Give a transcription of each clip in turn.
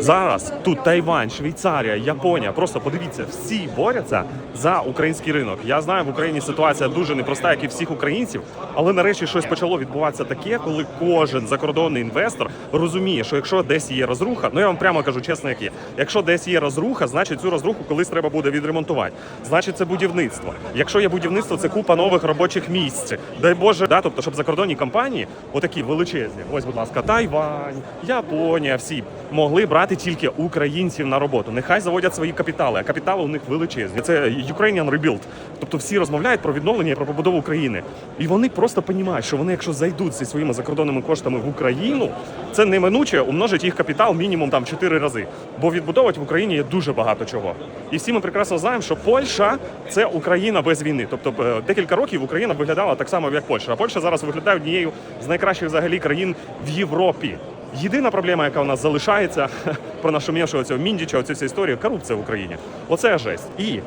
Зараз тут Тайвань, Швейцарія, Японія. Просто подивіться, всі борються за український ринок. Я знаю, в Україні ситуація дуже непроста, як і всіх українців, але нарешті щось почало відбуватися таке, коли кожен закордонний інвестор розуміє, що якщо десь є розруха, ну я вам прямо кажу чесно, як є. Якщо десь є розруха, значить цю розруху колись треба буде відремонтувати. Значить, це будівництво. Якщо є будівництво, це купа нових робочих місць. Дай Боже, да, тобто, щоб закордонні компанії, отакі величезні, ось, будь ласка, Тайвань, Японія, всі могли брати тільки українців на роботу. Нехай заводять свої капітали, а капітали у них величезні. Це Ukrainian Rebuild. Тобто всі розмовляють про відновлення і про побудову України. І вони просто розуміють, що вони, якщо зайдуть зі своїми закордонними коштами в Україну, це неминуче умножить їх капітал мінімум там 4 рази. Бо відбудовувати в Україні є дуже багато чого. І всі ми прекрасно знаємо, що Польща це Україна без війни. Тобто е, декілька років Україна виглядала так само, як Польща. А Польща зараз виглядає однією з найкращих взагалі країн в Європі. Єдина проблема, яка у нас залишається про нашумівшого цього міндіча, оцю всю історію, корупція в Україні. Оце жесть. І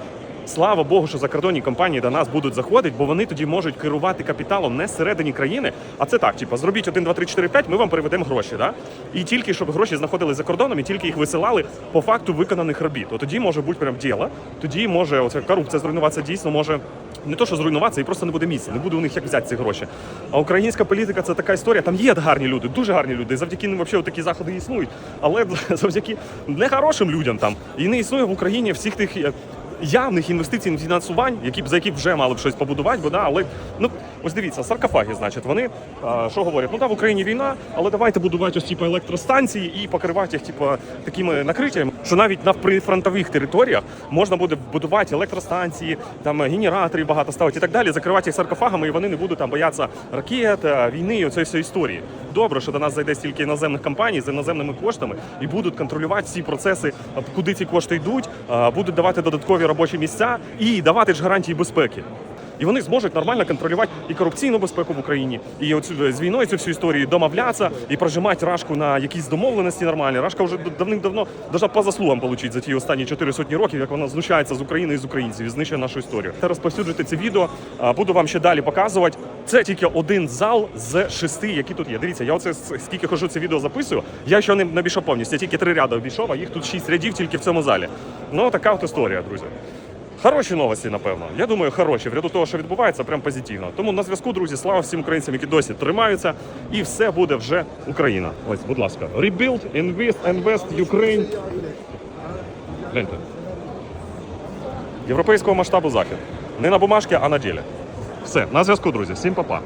слава Богу, що закордонні компанії до нас будуть заходити, бо вони тоді можуть керувати капіталом не зсередині країни, а це так, типу, зробіть 1, 2, 3, 4, 5, ми вам переведемо гроші. Да? І тільки щоб гроші знаходились за кордоном, і тільки їх висилали по факту виконаних робіт. От тоді може бути прям діло. Тоді може оця корупція зруйнуватися дійсно може. Не то, що зруйнуватися, і просто не буде місця, не буде у них як взяти ці гроші. А українська політика це така історія. Там є гарні люди, дуже гарні люди. Завдяки ним взагалі такі заходи існують. Але завдяки нехорошим людям там і не існує в Україні всіх тих явних інвестицій фінансувань, які б за які вже мали б щось побудувати, бо да, але ну ось дивіться, саркофаги, значить, вони а, що говорять? Ну да, в Україні війна, але давайте будувати ось типу електростанції і покривати їх, типу, такими накриттями, що навіть на прифронтових територіях можна буде будувати електростанції, там генераторів багато ставити і так далі, закривати їх саркофагами, і вони не будуть там боятися ракет, е, війни і оцієї всієї історії. Добре, що до нас зайде стільки іноземних компаній з іноземними коштами і будуть контролювати всі процеси, куди ці кошти йдуть, будуть давати додаткові робочі місця і давати ж гарантії безпеки. І вони зможуть нормально контролювати і корупційну безпеку в Україні, і оцю з війною цю всю історію домовлятися і прожимати рашку на якісь домовленості нормальні. Рашка вже давним-давно даже по заслугам отримати за ті останні чотири сотні років, як вона знущається з України і з українців і знищує нашу історію. Та розповсюджуйте це відео. Буду вам ще далі показувати. Це тільки один зал з шести, які тут є. Дивіться, я оце скільки хожу це відео записую. Я ще не обійшов повністю. Я тільки три ряди обійшов, а їх тут шість рядів тільки в цьому залі. Ну така от історія, друзі. Хороші новості, напевно. Я думаю, хороші. В ряду того, що відбувається, прям позитивно. Тому на зв'язку, друзі, слава всім українцям, які досі тримаються, і все буде вже Україна. Ось, будь ласка, Rebuild, Invest, Invest, Ukraine. Гляньте. Європейського масштабу захід. Не на бумажці, а на ділі. Все, на зв'язку, друзі. Всім па-па.